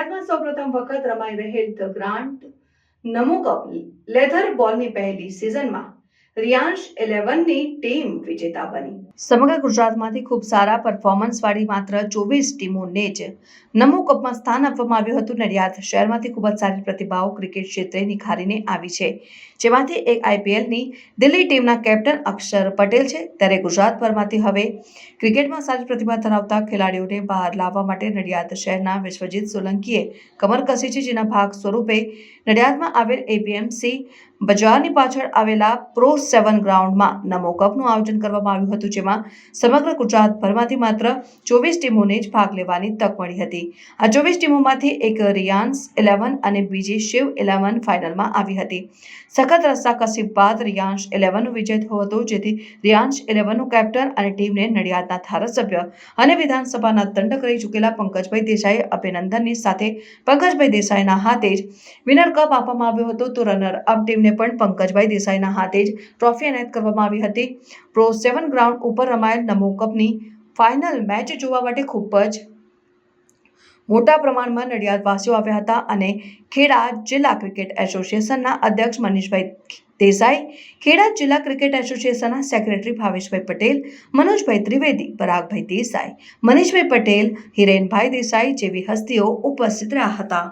નડિયાદમાં સૌપ્રથમ વખત રમાઈ રહેલ the grand Namo cup leather બોલની પહેલી સિઝનમાં રિયાન્શ ઇલેવનની ટીમ વિજેતા બની. સમગ્ર ગુજરાતમાંથી ખૂબ સારા પરફોર્મન્સ માત્ર ચોવીસ ટીમોને જ નમો કપમાં સ્થાન આપવામાં આવ્યું હતું. નડિયાદ શહેરમાંથી ખૂબ જ સારી પ્રતિભાઓ ક્રિકેટ ક્ષેત્રે નિખારીને આવી છે. જેમાંથી એક આઈપીએલની દિલ્હી ટીમના કેપ્ટન અક્ષર પટેલ છે. ત્યારે ગુજરાતભરમાંથી હવે ક્રિકેટમાં સારી પ્રતિભા ધરાવતા ખેલાડીઓને બહાર લાવવા માટે નડિયાદ શહેરના વિશ્વજીત સોલંકીએ કમર કસી છે. જેના ભાગ સ્વરૂપે નડિયાદમાં આવેલ એપીએમસી બજારની પાછળ આવેલા પ્રો સેવન ગ્રાઉન્ડમાં નમો કપનું આયોજન કરવામાં આવ્યું હતું, જેમાં સમગ્ર ગુજરાતભરમાંથી માત્ર ચોવીસ ટીમોને જ ભાગ લેવાની તક મળી હતી. આ ચોવીસ ટીમોમાંથી એક રિયાન્સ ઇલેવન અને બીજી શિવ ઇલેવન ફાઇનલમાં આવી હતી. સખત રસ્તા કસી બાદ રિયાન્શ ઇલેવનનો વિજય થયો હતો, જેથી રિયાન્શ ઇલેવનનું કેપ્ટન અને ટીમને નડિયાદના ધારાસભ્ય અને વિધાનસભાના દંડ કરી ચૂકેલા પંકજભાઈ દેસાઈ અભિનંદનની સાથે પંકજભાઈ દેસાઈના હાથે જ વિનર કપ આપવામાં આવ્યો હતો. તો રનર અપ ટીમને પણ પંકજભાઈ દેસાઈના હાથે જ ટ્રોફી એનાયત કરવામાં આવી હતી. પ્રો સેવન ગ્રાઉન્ડ ઉપર રમાયેલ નમો કપની ફાઇનલ મેચ જોવા માટે ખૂબ જ મોટા પ્રમાણમાં નડિયાદવાસીઓ આવ્યા હતા અને ખેડા જિલ્લા ક્રિકેટ એસોસિએશનના અધ્યક્ષ મનીષભાઈ દેસાઈ, ખેડા જિલ્લા ક્રિકેટ એસોસિએશનના સેક્રેટરી ભાવેશભાઈ પટેલ, મનોજભાઈ ત્રિવેદી, પરાગભાઈ દેસાઈ, મનીષભાઈ પટેલ, હિરેનભાઈ દેસાઈ જેવી હસ્તીઓ ઉપસ્થિત રહ્યા હતા.